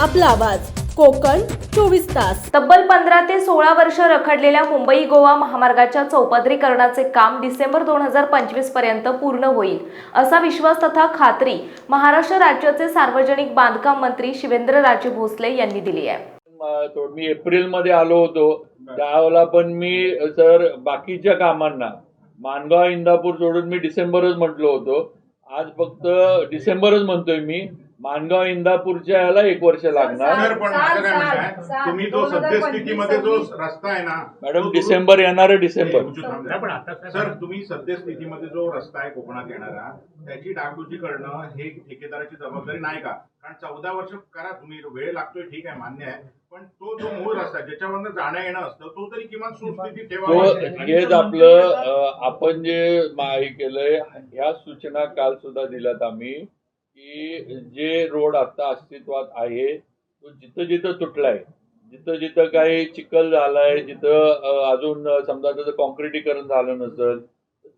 आपला आवाज. कोकण चोवीस तास. तब्बल पंधरा ते सोळा वर्ष रखडलेल्या मुंबई गोवा महामार्गाच्या चौपदरीकरणाचे काम डिसेंबर दोन हजार पंचवीसपर्यंत पूर्ण होईल असा विश्वास तथा खात्री महाराष्ट्र राज्याचे सार्वजनिक बांधकाम मंत्री शिवेंद्रराजे भोसले यांनी दिली आहे. म- एप्रिलमध्ये आलो होतो. त्यावेळेला पण मी सर बाकीच्या कामांना मानगाव इंदापूर सोडून मी डिसेंबरच म्हटलो होतो. आज फक्त डिसेंबरच म्हणतोय मी. मानगाव इंदापूरच्या याला एक वर्ष लागणार. सर पण माझं काय म्हणणं आहे साल- तुम्ही जो सद्यस्थितीमध्ये जो रस्ता आहे ना मॅडम तो डिसेंबर येणार डिसेंबर. उचलून थांबा. सर तुम्ही सद्यस्थितीमध्ये जो रस्ता आहे कोकणात येणारा त्याची डागडुजी करणं हे ठेकेदाराची जबाबदारी नाही का? कारण चौदा वर्ष करा तुम्ही वेळ लागतोय ठीक आहे मान्य आहे. पण तो जो मूळ रस्ता आहे, ज्याच्यावरनं जाणं येणं असतं तो तरी किमान सुस्थितीत तो ठेवा हेच आपलं अं, आपण जे मा- हे केलंय ह्या सूचना काल सुद्धा दिल्यात आम्ही. की जे रोड आता अस्तित्वात आहे तो जिथं जिथं तुटलाय जिथं जिथं काही चिखल झालाय जिथं अजून समजा त्याचं कॉन्क्रिटीकरण झालं नसेल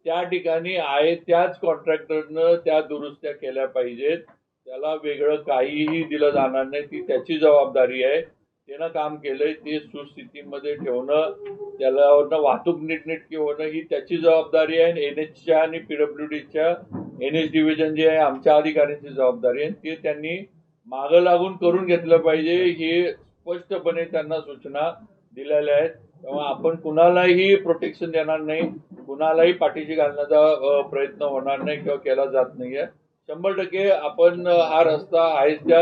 त्या ठिकाणी आहे त्याच कॉन्ट्रॅक्टरनं त्या दुरुस्त्या केल्या पाहिजेत. त्याला वेगळं काहीही दिलं जाणार नाही ती त्याची जबाबदारी आहे. त्यानं काम केलंय ते सुस्थितीमध्ये ठेवणं त्याला वाहतूक नीटनेटकी होणं ही त्याची जबाबदारी आहे. एन एचच्या आणि पीडब्ल्यू डीच्या एन एच डिव्हिजन जे आहे आमच्या अधिकाऱ्यांची जबाबदारी आहे. ते त्यांनी मागं लागून करून घेतलं पाहिजे. हे स्पष्टपणे त्यांना सूचना दिलेल्या आहेत. तेव्हा आपण कुणालाही प्रोटेक्शन देणार नाही. कुणालाही पाठीशी घालण्याचा प्रयत्न होणार नाही किंवा केला जात नाहीये. शंभर टक्के आपण हा रस्ता आहे त्या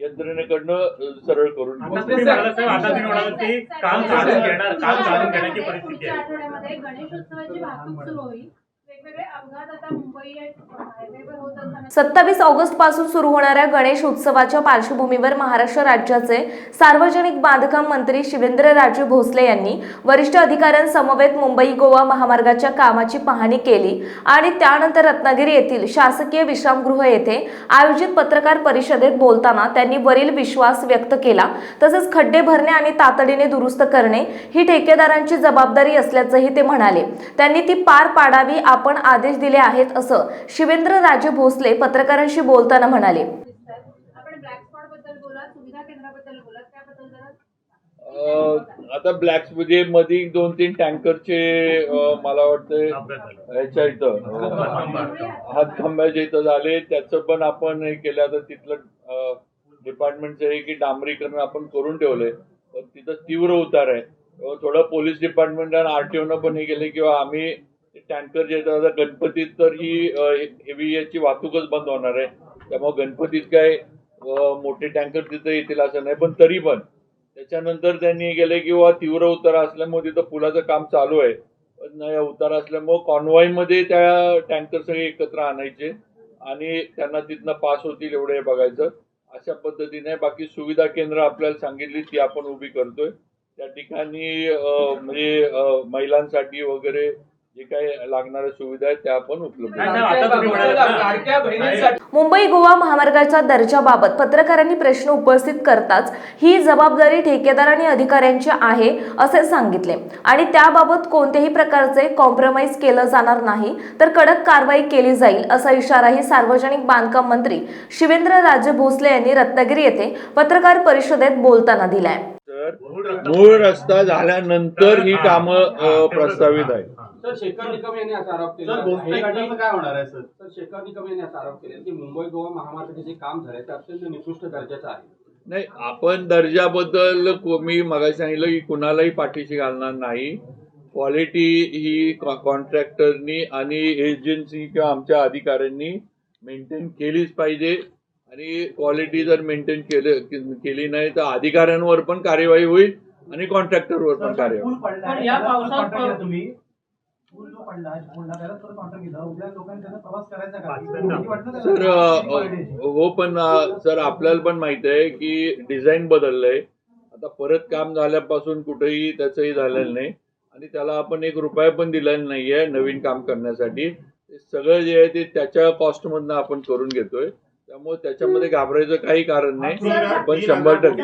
यंत्रणेकडनं सरळ करून गणेशोत्सवाची वाहतूक सुरू होईल. वेगवेगळे अपघात आता मुंबई हायवेवर होत सत्तावीस ऑगस्टपासून सुरू होणाऱ्या गणेश उत्सवाच्या पार्श्वभूमीवर महाराष्ट्र राज्याचे सार्वजनिक बांधकाम मंत्री शिवेंद्रराजे भोसले यांनी वरिष्ठ अधिकाऱ्यांसमवेत मुंबई गोवा महामार्गाच्या कामाची पाहणी केली आणि त्यानंतर रत्नागिरी येथील शासकीय विश्रामगृह येथे आयोजित पत्रकार परिषदेत बोलताना त्यांनी वरील विश्वास व्यक्त केला. तसेच खड्डे भरणे आणि तातडीने दुरुस्त करणे ही ठेकेदारांची जबाबदारी असल्याचंही ते म्हणाले. त्यांनी ती पार पाडावी आपण आदेश दिले आहेत असं शिवेंद्रराजे भोसले पत्रकारांशी बोलताना म्हणाले दिसतात आपण ब्लॅक स्पॉटबद्दल बोला सुविधा केंद्राबद्दल बोला त्याबद्दल जरा अ, आता ब्लॅक म्हणजे मध्ये दोन तीन टँकरचे मला वाटतं. ह्याच्या इथं हातखंब्याच्या इथं झाले त्याचं पण आपण हे केलं आता तिथलं डिपार्टमेंटचं हे की डांबरीकरण आपण करून ठेवलंय पण तिथं तीव्र उतार आहे थोडं पोलीस डिपार्टमेंट आणि आरटीओनं पण हे केलं किंवा आम्ही टँकर जे आता गणपतीत तर ही हेवी याची वाहतूकच बंद होणार आहे. त्यामुळे गणपतीत काय मोठे टँकर तिथं येतील असं नाही पण तरी पण. त्याच्यानंतर त्यांनी गेले किंवा तीव्र उतार असल्यामुळे तिथं पुलाचं काम चालू आहे. पण या उतार असल्यामुळे कॉन्वॉयमध्ये त्या टँकर सगळे एकत्र आणायचे आणि त्यांना तिथनं पास होतील एवढं हे बघायचं. अशा पद्धतीने बाकी सुविधा केंद्र आपल्याला सांगितली ती आपण उभी करतोय. त्या ठिकाणी म्हणजे महिलांसाठी वगैरे जे काही लागणाऱ्या सुविधा आहेत त्या आपण उपलब्ध मुंबई गोवा महामार्गाच्या दर्जाबाबत पत्रकारांनी प्रश्न उपस्थित करताच ही जबाबदारी ठेकेदार आणि अधिकाऱ्यांची आहे असे सांगितले. आणि त्याबाबत कोणत्याही प्रकारचे कॉम्प्रोमाइज केलं जाणार नाही तर कडक कारवाई केली जाईल असा इशाराही सार्वजनिक बांधकाम मंत्री शिवेंद्रराजे भोसले यांनी रत्नागिरी येथे पत्रकार परिषदेत बोलताना दिलाय. तर मूळ रस्ता झाल्यानंतर ही कामं प्रस्तावित आहे सर शेखर निकम यांनी असा आरोप केला. सर, भोसले आहे गटाचं काय होणार आहे सर? सर शेखर निकम यांनी असा आरोप केला की मुंबई गोवा महामार्गाचे जे काम झालंय ते अत्यंत निकृष्ट दर्जाचं आहे. नाही आपण दर्जाबद्दल को- मी मगाशी सांगितलं की कुणालाही पाठीशी घालणार नाही. क्वालिटी ही कॉन्ट्रॅक्टरनी आणि एजन्सी किंवा आमच्या अधिकाऱ्यांनी मेंटेन केलीच पाहिजे. आणि क्वालिटी जर मेंटेन केलं केली नाही तर अधिकाऱ्यांवर पण कार्यवाही होईल आणि कॉन्ट्रॅक्टरवर पण कार्यवाही या पावसात तुम्ही. सर हो पण सर आपल्याला पण माहीत आहे की डिझाईन बदललंय. आता परत काम झाल्यापासून कुठेही त्याचंही झालेलं नाही. आणि त्याला आपण एक रुपया पण दिलेला नाहीये नवीन काम करण्यासाठी. सगळं जे आहे ते त्याच्या कॉस्टमधनं आपण करून घेतोय. त्यामुळे त्याच्यामध्ये घाबरायचं काही कारण नाही पण शंभर टक्के.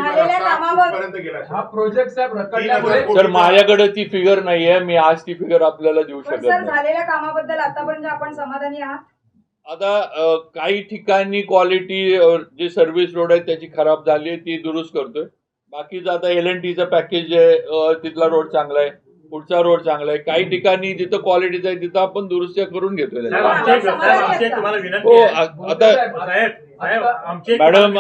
हा प्रोजेक्ट साहेब रखडल्यामुळे सर माझ्याकडे ती फिगर नाहीये मी आज ती फिगर आपल्याला देऊ पण शकत सर नाही. झालेल्या कामाबद्दल आतापर्यंत आपण समाधानी आहात? आता अ, काही ठिकाणी क्वालिटी जे सर्व्हिस रोड आहे त्याची खराब झाली आहे ती दुरुस्त करतोय. बाकीचं आता एल एन टीचं पॅकेज आहे अ, तिथला रोड चांगला आहे. पुढचा रोड चांगला आहे. काही ठिकाणी जिथं क्वालिटीचं आहे तिथं आपण दुरुस्त्या करून घेतोय. हो आता मॅडम.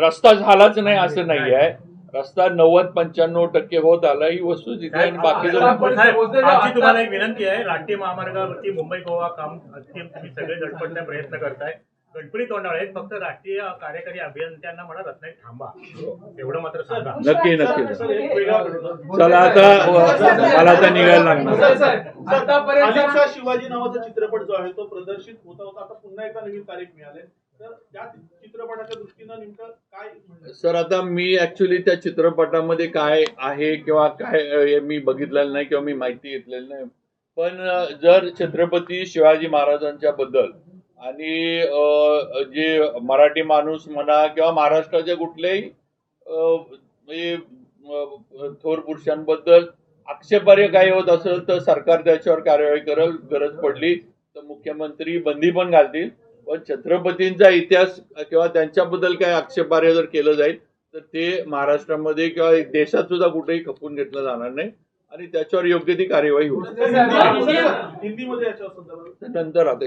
रस्ता झालाच नाही असं नाही. आहे रस्ता नव्वद पंच्याण्णव टक्के होत आला ही वस्तू तिथे आणि बाकीचं तुम्हाला एक विनंती आहे राष्ट्रीय महामार्गावरती मुंबई गोवा काम तुम्ही सगळे झटपटण्याचा प्रयत्न करताय. गणपती तोंडावर आहेत. फक्त राष्ट्रीय कार्यकारी अभियंत्यांना म्हणा रत्नागिरी थांबा. एवढं मात्र सांगा. नक्की नक्की. एक. चला आता मला आता निघायला लागणार. शिवाजी नावाचा चित्रपट जो आहे तो प्रदर्शित होता होता. आता पुन्हा एकदा नवीन तारीख मिळाली. तर त्या चित्रपटाच्या दृष्टीनं नेमकं काय सर आता मी ऍक्च्युली त्या चित्रपटामध्ये काय आहे किंवा काय मी बघितलेलं नाही किंवा मी माहिती घेतलेली नाही. पण जर छत्रपती शिवाजी महाराजांच्या बद्दल आणि जे मराठी माणूस म्हणा किंवा महाराष्ट्राच्या कुठल्याही म्हणजे थोर पुरुषांबद्दल आक्षेपार्ह काही होत असेल तर सरकार त्याच्यावर कार्यवाही करेल गरज पडली तर मुख्यमंत्री बंदी पण घालतील. पण छत्रपतींचा इतिहास किंवा त्यांच्याबद्दल काही आक्षेपार्ह जर केलं जाईल तर ते महाराष्ट्रामध्ये किंवा देशात सुद्धा कुठेही खपून घेतलं जाणार नाही आणि त्याच्यावर योग्य ती कार्यवाही होईल. नंतर आता